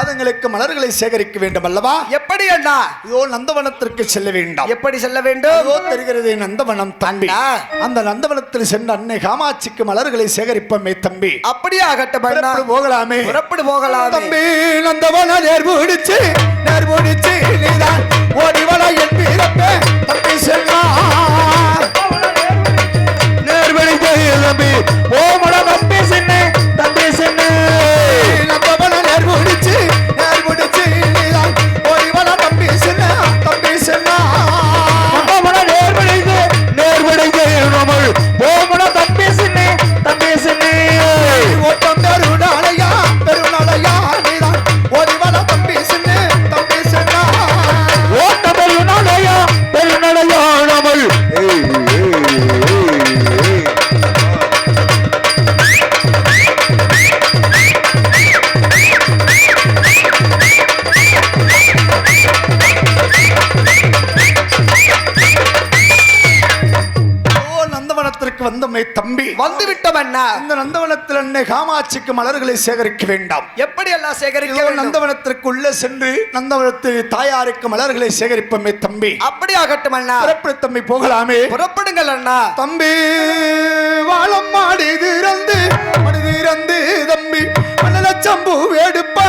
பாதங்களுக்கு மலர்களை சேகரிக்க வேண்டும் அல்லவா? எப்படி அண்ணா? இதோ நந்தவனத்திற்கு செல்ல வேண்டாம். எப்படி செல்ல வேண்டும்? அதோ தெரிகிறது நந்தவனம் தம்பி. அந்த நந்தவனத்தில் சென்ற அன்னை காமாட்சிக்கு மலர்களை சேகரிப்போமே தம்பி. அப்படியே ஆகட்டும் போகலாமே. புறப்படு போகலாம். தம்பி நந்தவன நேர் பிடிச்சு நேர் பிடிச்சு நீதான் ஓடி வர என் வீரப்பே. தம்பி செல்லா இந்த நந்தவனத்தில் அன்னை காமாட்சிக்கு மலர்களை சேகரிக்க வேண்டாம். எப்படி எல்லாம் சேகரிக்க இதோ வேண்டும்? நந்தவனத்திற்கு உள்ளே சென்று நந்தவனத்தில் தாயாருக்கு மலர்களை சேகரிப்பமே தம்பி. அப்படி ஆகட்டும் அண்ணா. பிறப்பு தம்பி போகலாமே. புறப்படுங்கள் அண்ணா. தம்பி வாழம் மாடி திறந்து மடி திறந்து தம்பி மணலச்சம்பு எடுப்பா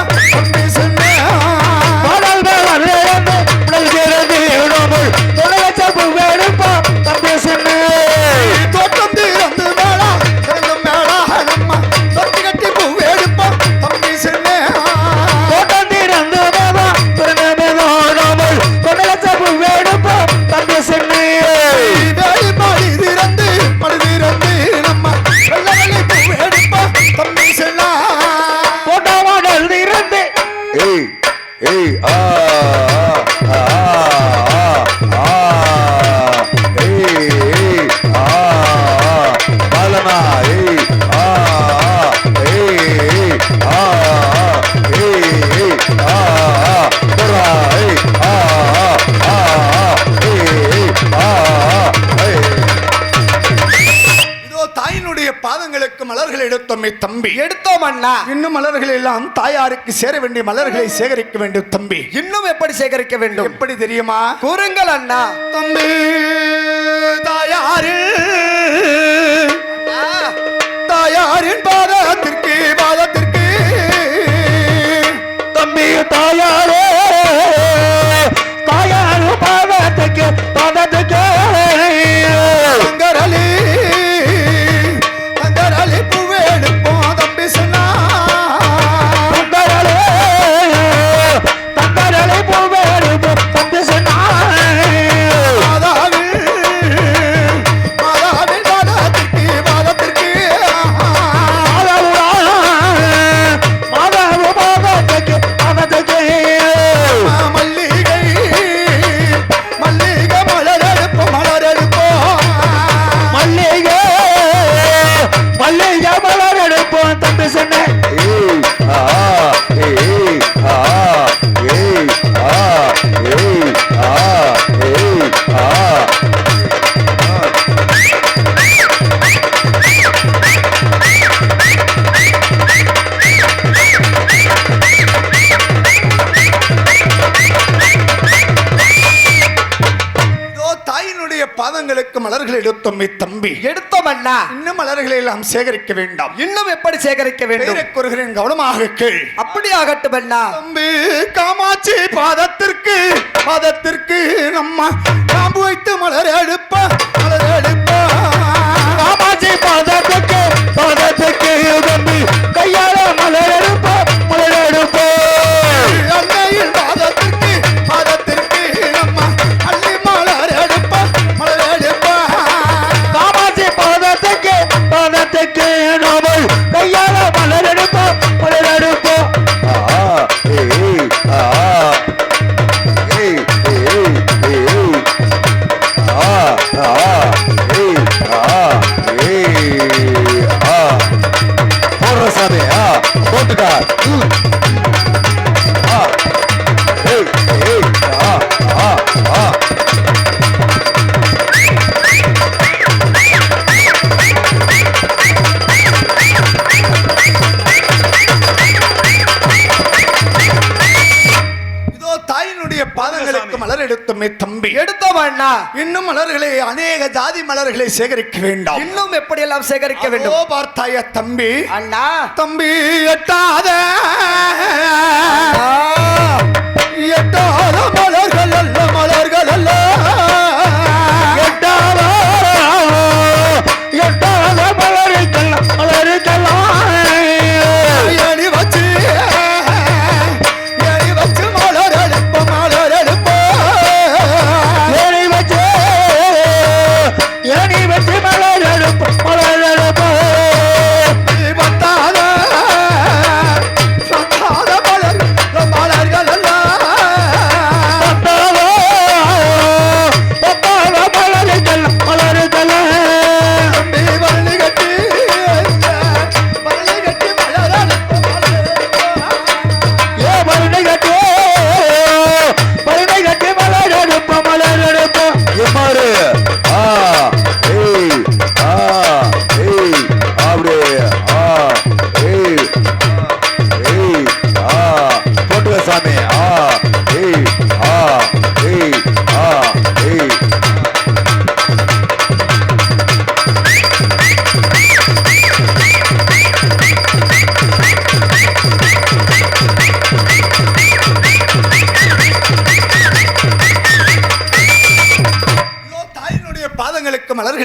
அண்ணா இன்னும் மலர்கள் எல்லாம் தாயாருக்கு சேர வேண்டிய மலர்களை சேகரிக்க வேண்டும் தம்பி. இன்னும் எப்படி சேகரிக்க வேண்டும்? எப்படி தெரியுமா? கூறுங்கள் அண்ணா. தம்பி தாயாரில் ஆ, தாயாரின் பாதத்திற்கு பாதத்திற்கு தம்பி தாயாரே தாயாரு பாதத்துக்கு பாதத்துக்கு மல்லிகை எடுப்போம் தம்பி சொன்னேன். எடுத்தோம் தம்பி. எடுத்தோம் அண்ணா இன்னும் மலர்களை எல்லாம் சேகரிக்க வேண்டாம். இன்னும் எப்படி சேகரிக்க வேண்டும்? கூறுகிறேன் கவனமாக கேள். அப்படி ஆகட்டும் அண்ணா தம்பி காமாட்சி பாதத்திற்கு பாதத்திற்கு நம்ம காம்பு வைத்து மலர் எடுப்ப மலர் எடுப்ப. காமாட்சி பாதத்துக்கு பாதத்துக்கு தம்பி கையால மலர்களை அநேக ஜாதி மலர்களை சேகரிக்க வேண்டாம். இன்னும் எப்படியெல்லாம் சேகரிக்க வேண்டும்? பார்த்தாய தம்பி? அண்ணா. தம்பி எட்டாத.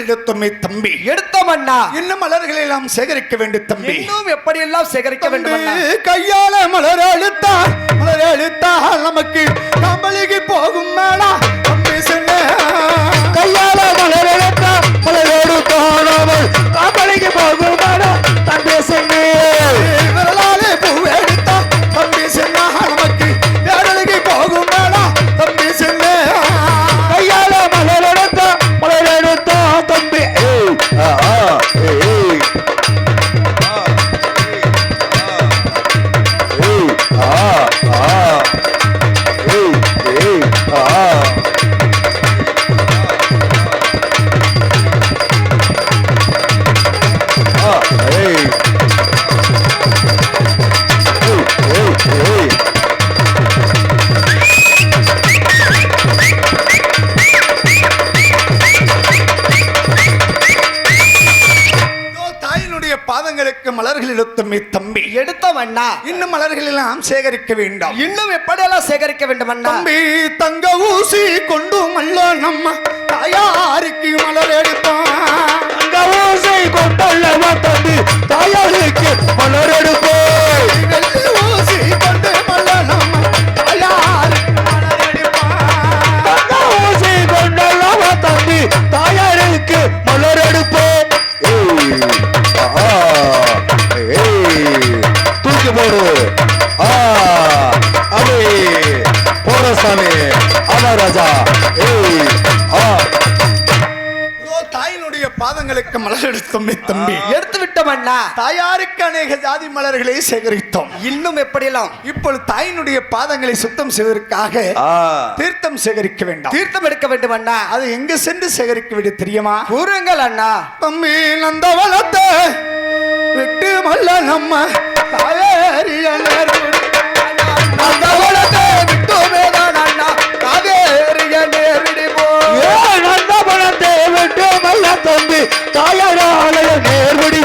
எடுத்தோமே தம்பி. எடுத்தோம் அண்ணா. இன்னும் மலர்களை எல்லாம் சேகரிக்க வேண்டும் தம்பி. இன்னும் எப்படியெல்லாம் சேகரிக்க வேண்டும் கையால மலர் அழுத்தா மலர் அழுத்தா நமக்கு கம்பளிக்கு போகும் மேடா தம்பி சொன்ன கையால மலர் எடுத்தா மலர் எடுத்தானவள் காப்பலிக்கு போகும் தம்பி எடுத்தோமே தம்பி. எடுத்தோம் அண்ணா இன்னும் மலர்கள் எல்லாம் சேகரிக்க வேண்டாம். இன்னும் எப்படியெல்லாம் சேகரிக்க வேண்டும் அண்ணா தம்பி தங்க ஊசி கொண்டு மல்ல நம்ம தாயாருக்கு மலர் எடுப்போம். அங்க ஊசை கொண்டல்லவா தம்பி தாயாருக்கு மலர் எடுப்போம். சாமி ஆமா ராஜா. ஏய் ஆ. ஐயோ, தாயினுடைய பாதங்களுக்கு மலர் எடுத்தோமே தம்பி. எடுத்து விட்டோம் அண்ணா. தாயாருக்கு அநேக ஜாதி மலர்களை சேகரித்தோம். இன்னும் எப்படியெல்லாம்? இப்பொழுது தாயினுடைய பாதங்களை சுத்தம் செய்வதற்காக ஆ. தீர்த்தம் சேகரிக்க வேண்டாம். தீர்த்தம் எடுக்க வேண்டும் அண்ணா. அது எங்க சென்று சேகரிக்க வேண்டும் தெரியுமா? கூறுங்கள் அண்ணா. தம்பி நந்தவனத்தை விட்டு மல்ல நம்ம தாயேறிய அழக ஓடி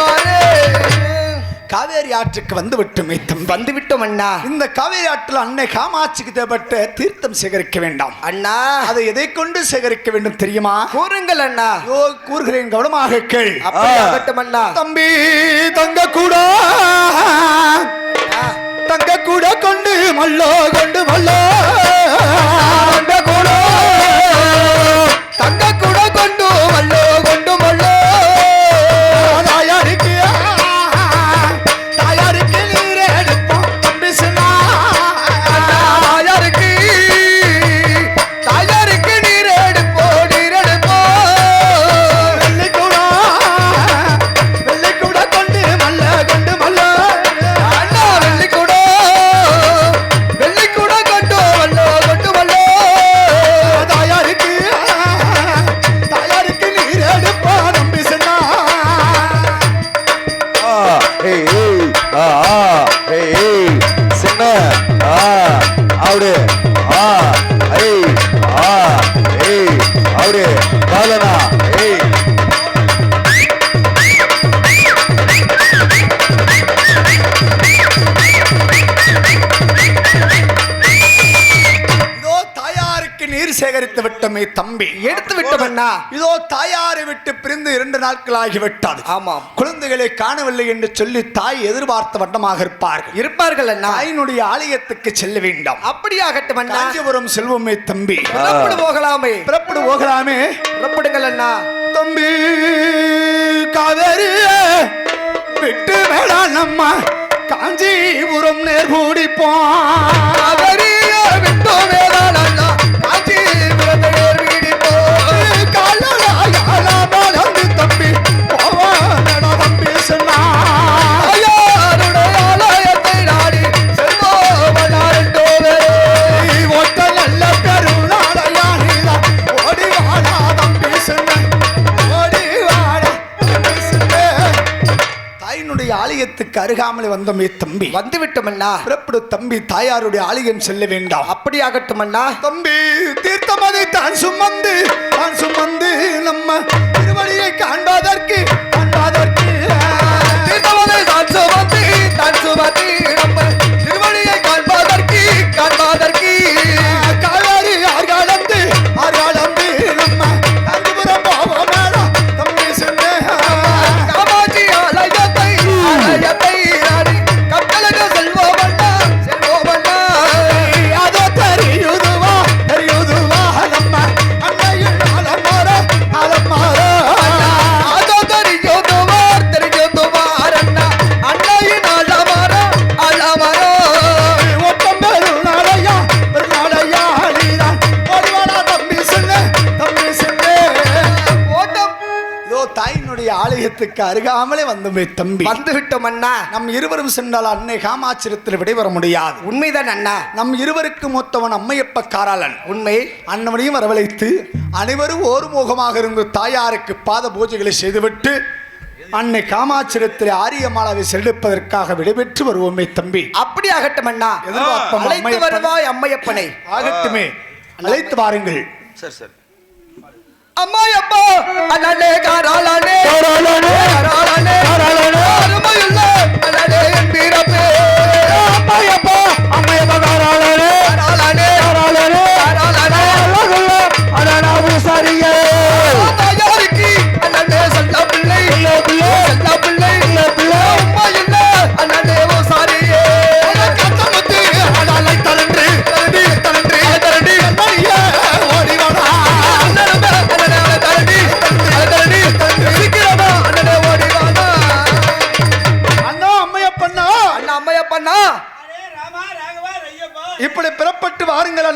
வாரே காவேரி ஆற்றுக்கு வந்து விட்டுமே. வந்து விட்டோம் அண்ணா. இந்த காவேரி ஆற்றில் அன்னை காமாட்சிக்கு தேவைப்பட்ட தீர்த்தம் சேகரிக்க வேண்டாம். அண்ணா. அதை எதை கொண்டு சேகரிக்க வேண்டும் தெரியுமா? கூறுங்கள் அண்ணா. கூறுகிறேன் கவனமாக கேள். அப்படியாகட்டும் அண்ணா. தம்பி தங்க கூட தம்பி. எடுத்து விட்டோம் அண்ணா இதோ தாயாரை விட்டு பிரிந்து இரண்டு நாட்கள் ஆகிவிட்டது ஆமாம். குழந்தைகளை காணவில்லை என்று சொல்லி தாய் எதிர்பார்த்த வண்ணமாக இருப்பார்கள். இருப்பார்கள் அண்ணா தாயினுடைய ஆலயத்துக்கு செல்ல வேண்டாம். அப்படியாகட்டும் அண்ணா காஞ்சிபுரம் செல்வமே தம்பி. புறப்படு போகலாமே. புறப்படு போகலாமே. புறப்படுங்கள் அண்ணா தம்பி காவேரி விட்டு வேளாண் நம்ம காஞ்சிபுரம் நேர்கூடிப்போம் அவரையே விட்டோம் வேளாண் அருகாமல் வந்தோமே தம்பி. வந்து விட்டோம் அண்ணா பிறப்படு தம்பி தாயாருடைய ஆலயம் செல்ல வேண்டாம். அப்படியாகட்டும் அண்ணா தம்பி தீர்த்தமதை தான் சுமந்து தான் சுமந்து நம்ம திருவடியை காண்பதற்கு ஆலயத்துக்கு அருகாமலே வந்தோமே தம்பி. வந்து விட்டோம் அண்ணா நம் இருவரும் சென்றால் அன்னை காமாட்சிரத்தில் விடைபெற முடியாது. உண்மைதான் அண்ணா. நம் இருவருக்கு மூத்தவன் அம்மையப்ப காராளன் உண்மை. அண்ணவனையும் வரவழைத்து அனைவரும் ஒரு முகமாக இருந்து தாயாருக்கு பாத பூஜைகளை செய்துவிட்டு அன்னை காமாட்சிரத்தில் ஆரியமாலாவை செலுப்பதற்காக விடைபெற்று வருவோமே தம்பி. அப்படி ஆகட்டும் அண்ணா எதிர்பார்ப்போம். வருவாய் அம்மையப்பனை. ஆகட்டுமே. அழைத்து வாருங்கள். சரி சரி. அம்மாயப்பா அண்ணனே காராளனே. காராளனே, காராளனே. காராளனே. அருமையுள்ள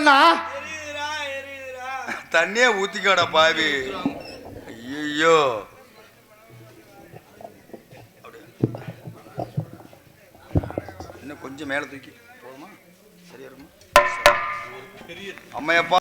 அண்ணா தண்ணியே ஊத்திக்காட பாவி. ஐயோ இன்னும் கொஞ்சம் மேல தூக்கி. போதுமா? சரியா இருக்குமா? அம்மையப்பா.